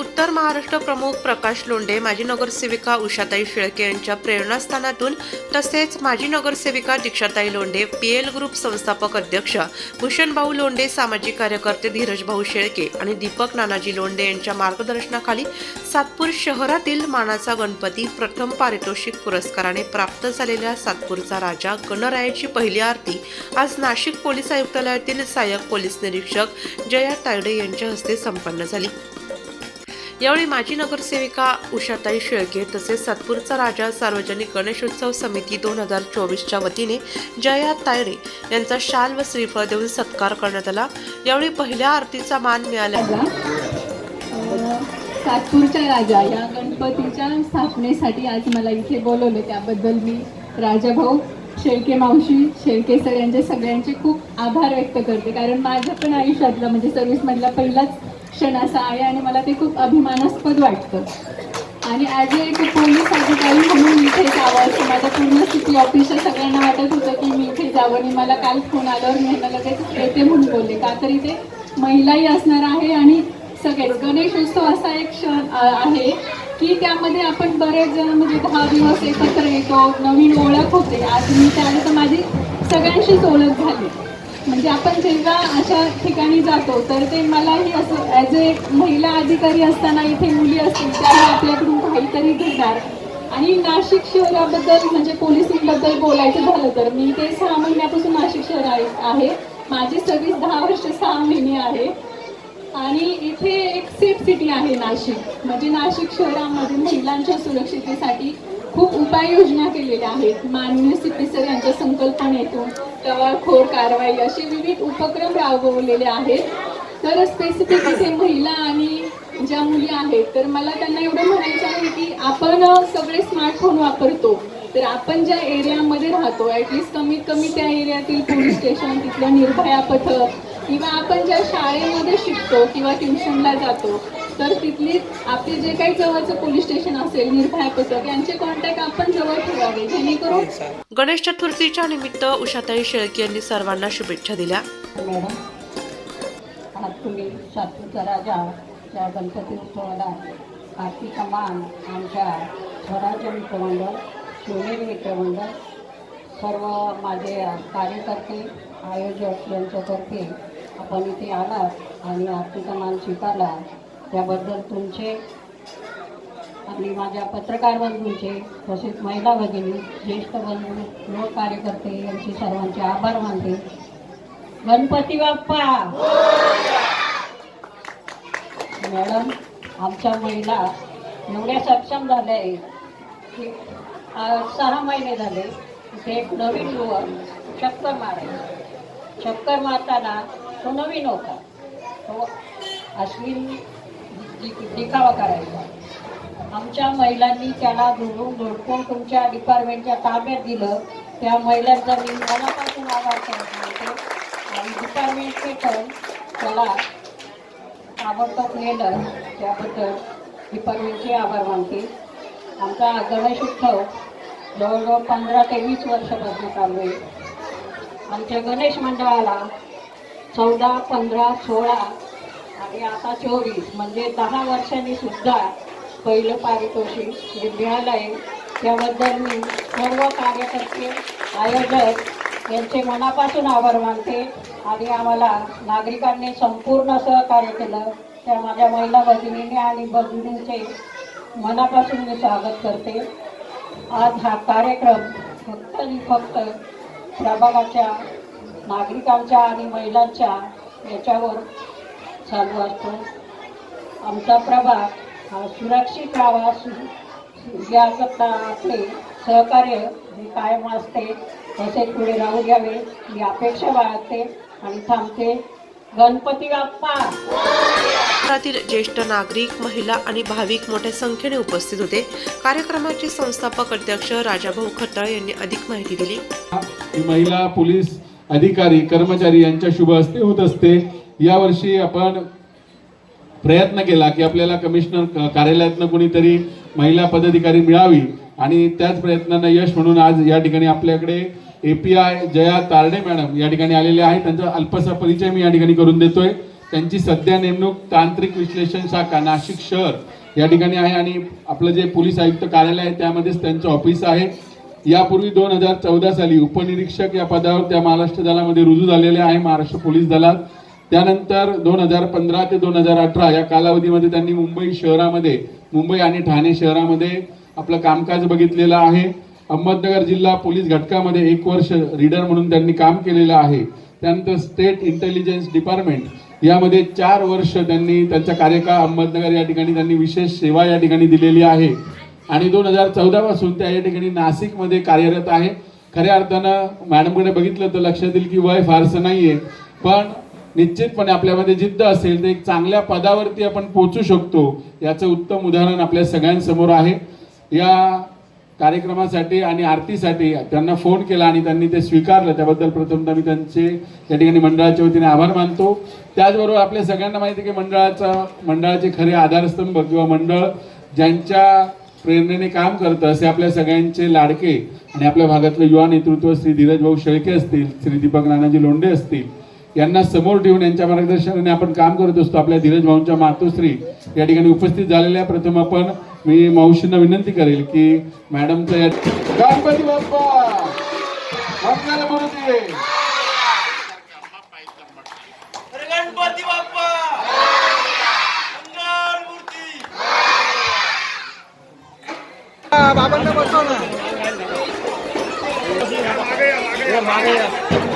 उत्तर महाराष्ट्र प्रमुख प्रकाश लोंढे माजी नगरसेविका उषाताई शेळके यांच्या प्रेरणास्थानातून तसेच माजी नगरसेविका Dikshatai Londhe P L group संस्थापक अध्यक्ष भूषणभाऊ लोंढे सामाजिक कार्यकर्ते धीरजभाऊ शेळके आणि दीपक नानाजी लोंढे यांच्या मार्गदर्शनाखाली सातपूर शहरातील मानाचा गणपती प्रथम पारितोषिक पुरस्काराने प्राप्त झालेल्या सातपूरचा राजा गणरायाची पहिली आरती आज नाशिक पोलीस आयुक्तालयातील सहाय्यक पोलीस निरीक्षक जया तायडे यांच्या हस्ते संपन्न झाली. यावेळी माजी नगरसेविका उषाताई शेळके तसेच सातपूरचा राजा सार्वजनिक गणेशोत्सव समिती दोन हजार चोवीसच्या वतीने जया तायडे यांचा शाल व श्रीफळ देऊन सत्कार करण्यात आला. यावेळी पहिल्या आरतीचा मान मिळाला. सातपूरच्या राजा या गणपतीच्या स्थापनेसाठी आज मला इथे बोलवले. त्याबद्दल मी राजाभाऊ शेळके मावशी शेळके सर यांचे सगळ्यांचे खूप आभार व्यक्त करते. कारण माझ्या पण आयुष्यातला म्हणजे सर्व्हिसमधला पहिलाच क्षण असा आहे आणि मला ते खूप अभिमानास्पद वाटतं. आणि ॲज एक पोलीस अधिकारी म्हणून इथे जावं असं माझं पूर्ण सिटी ऑफिसच्या सगळ्यांना वाटत होतं की मी इथे जावं आणि मला काल फोन आल्यावर मी लगेच येते म्हणून बोलले. का तर इथे महिलाही असणार आहे आणि सगळेच. गणेशोत्सव असा एक क्षण आहे की त्यामध्ये आपण बरेच जण म्हणजे दहा दिवस एकत्र येतो नवीन ओळख होते. आज मी त्यावेळेस तर माझी सगळ्यांशीच ओळख झाली. म्हणजे आपण जेव्हा अशा ठिकाणी जातो तर ते मलाही असं ॲज ए महिला अधिकारी असताना इथे मुली असतील त्याही आपल्याकडून काहीतरी घेणार. आणि नाशिक शहराबद्दल म्हणजे पोलिसिंगबद्दल बोलायचं झालं तर मी ते सहा महिन्यापासून नाशिक शहर आहे माझी सगळी दहा वर्ष सहा महिने आहे. आणि इथे एक सेफ सिटी आहे नाशिक. म्हणजे नाशिक शहरामध्ये महिलांच्या सुरक्षितेसाठी खूप उपाययोजना केलेल्या आहेत. माननीय सिटी सर यांच्या संकल्पनेतून टवाळखोर कारवाई असे विविध उपक्रम राबवलेले आहेत. तर स्पेसिफिक इथे महिला आणि ज्या मुली आहेत तर मला त्यांना एवढं म्हणायचं आहे की आपण सगळे स्मार्टफोन वापरतो. तर आपण ज्या एरियामध्ये राहतो ॲटलिस्ट कमीत कमी त्या एरियातील पोलीस स्टेशन तिथलं निर्भया पथक किंवा आपण ज्या शाळेमध्ये शिकतो किंवा ट्युशनला जातो तर तिथली आपले जे काही जवळचं पोलीस स्टेशन असेल निर्भया पथक यांचे कॉन्टॅक्ट आपण जवळ ठेवावे. जेणेकरून गणेश चतुर्थीच्या निमित्त उषाताई शेळके यांनी सर्वांना शुभेच्छा दिल्या. मॅडम आज तुम्ही सातपूरचा राजा या गणपती उत्सवाला आरतीचा मान. आमच्या स्वराज्य मित्रमंडळ शिवनेरी मित्रमंडळ सर्व माझे कार्यकर्ते आयोजक यांच्यातर्फे आपण इथे आलात आणि आरतीचा मान स्वीकारला. त्याबद्दल तुमचे आणि माझ्या पत्रकार बंधूंचे तसेच महिला भगिनी ज्येष्ठ बंधू लोक कार्यकर्ते यांचे सर्वांचे आभार मानते. गणपती बाप्पा! मॅडम आमच्या महिला एवढ्या सक्षम झाल्या आहेत की सहा महिने झाले ते एक नवीन युवक चक्कर मारायचा चक्कर मारताना तो नवीन होता. तो अश्विन दिखावा करायचा? आमच्या महिलांनी त्याला धरून धोडकून तुमच्या डिपार्टमेंटच्या ताब्यात दिलं. त्या महिलांचा मी मनापासून आभार करत. आणि डिपार्टमेंटचे पण त्याला ताबडतोब नेलं. त्याबद्दल डिपार्टमेंटचे आभार मानते. आमचा गणेश उत्सव जवळजवळ पंधरा ते वीस वर्षापासून चालू आहे. आमच्या गणेश मंडळाला चौदा पंधरा सोळा आणि आता चोवीस म्हणजे दहा वर्षांनी सुद्धा पहिलं पारितोषिक जे मिळालं आहे त्याबद्दल मी सर्व कार्यकर्ते आयोजक यांचे मनापासून आभार मानते आणि आम्हाला नागरिकांनी संपूर्ण सहकार्य केलं. त्या माझ्या महिला भगिनीने आणि भगिनींचे मनापासून मी स्वागत करते. आज हा कार्यक्रम फक्त आणि फक्त प्रभागाच्या नागरिकांच्या आणि महिलांच्या याच्यावर चालू असतो. आमचा प्रभाग हा सुरक्षित राहावा सु याकरता आपले सहकार्य हे कायम असते तसेच पुढे राहू द्यावे ही अपेक्षा बाळगते आणि थांबते. गणपती बाप्पा! शहरातील ज्येष्ठ नागरिक महिला आणि भाविक मोठ्या संख्येने उपस्थित होते. कार्यक्रमाचे संस्थापक अध्यक्ष राजाभाऊ खताळ यांनी अधिक माहिती दिली. ही महिला पोलीस अधिकारी कर्मचारी यांच्या शुभ हस्ते होत असते. यावर्षी आपण प्रयत्न केला की आपल्याला कमिशनर कार्यालयातनं कोणीतरी महिला पदाधिकारी मिळावी आणि त्याच प्रयत्नांना यश म्हणून आज या ठिकाणी आपल्याकडे A P I Jaya Tarde madam या ठिकाणी आलेले आहेत. त्यांचा अल्पसा परिचय मी या ठिकाणी करून देतोय. त्यांची सध्या नेमणूक तांत्रिक विश्लेषण शाखा नाशिक शहर या ठिकाणी आहे आणि आपलं जे पोलीस आयुक्त कार्यालय आहे त्यामध्येच त्यांचं ऑफिस आहे. यापूर्वी दोन हजार चौदा साली उपनिरीक्षक या पदावर त्या महाराष्ट्र दलामध्ये रुजू झालेले आहे महाराष्ट्र पोलीस दलात. त्यानंतर दोन हजार पंधरा ते दोन हजार अठरा या कालावधीमध्ये त्यांनी मुंबई शहरामध्ये मुंबई आणि ठाणे शहरामध्ये आपलं कामकाज बघितलेलं आहे. अहमदनगर जिल्हा पोलीस घटकामध्ये एक वर्ष रीडर म्हणून त्यांनी काम केलेलं आहे. त्यानंतर स्टेट इंटेलिजन्स डिपार्टमेंट यामध्ये चार वर्ष त्यांनी त्यांचा कार्यकाळ अहमदनगर या ठिकाणी त्यांनी विशेष सेवा या ठिकाणी दिलेली आहे. आणि दोन हजार चौदापासून त्या या ठिकाणी नाशिकमध्ये कार्यरत आहे. खऱ्या अर्थानं मॅडमकडे बघितलं तर लक्षात येईल की वय फारसं नाही आहे पण निश्चितपणे आपल्यामध्ये जिद्द असेल तर एक चांगल्या पदावरती आपण पोचू शकतो याचं उत्तम उदाहरण आपल्या सगळ्यांसमोर आहे. या कार्यक्रमासाठी आणि आरतीसाठी त्यांना फोन केला आणि त्यांनी ते स्वीकारलं. त्याबद्दल प्रथमतः मी त्यांचे त्या ठिकाणी मंडळाच्या वतीने आभार मानतो. त्याचबरोबर आपल्या सगळ्यांना माहिती आहे की मंडळाचा मंडळाचे खरे आधारस्तंभ किंवा मंडळ ज्यांच्या प्रेरणेने काम करतं असे आपल्या सगळ्यांचे लाडके आणि आपल्या भागातलं युवा नेतृत्व श्री धीरज भाऊ शेळके असतील श्री दीपक नानाजी लोंढे असतील यांना समोर ठेवून यांच्या मार्गदर्शनाने आपण काम करत असतो. आपल्या धीरज भाऊंच्या मातोश्री या ठिकाणी उपस्थित झालेल्या. प्रथम आपण मी मावशींना विनंती करेल की मॅडमचं या गणपती बाप्पा! मंगलमूर्ती गणपती बाप्पा! मंगल मूर्ती! बाबांना बसव ना. मागे.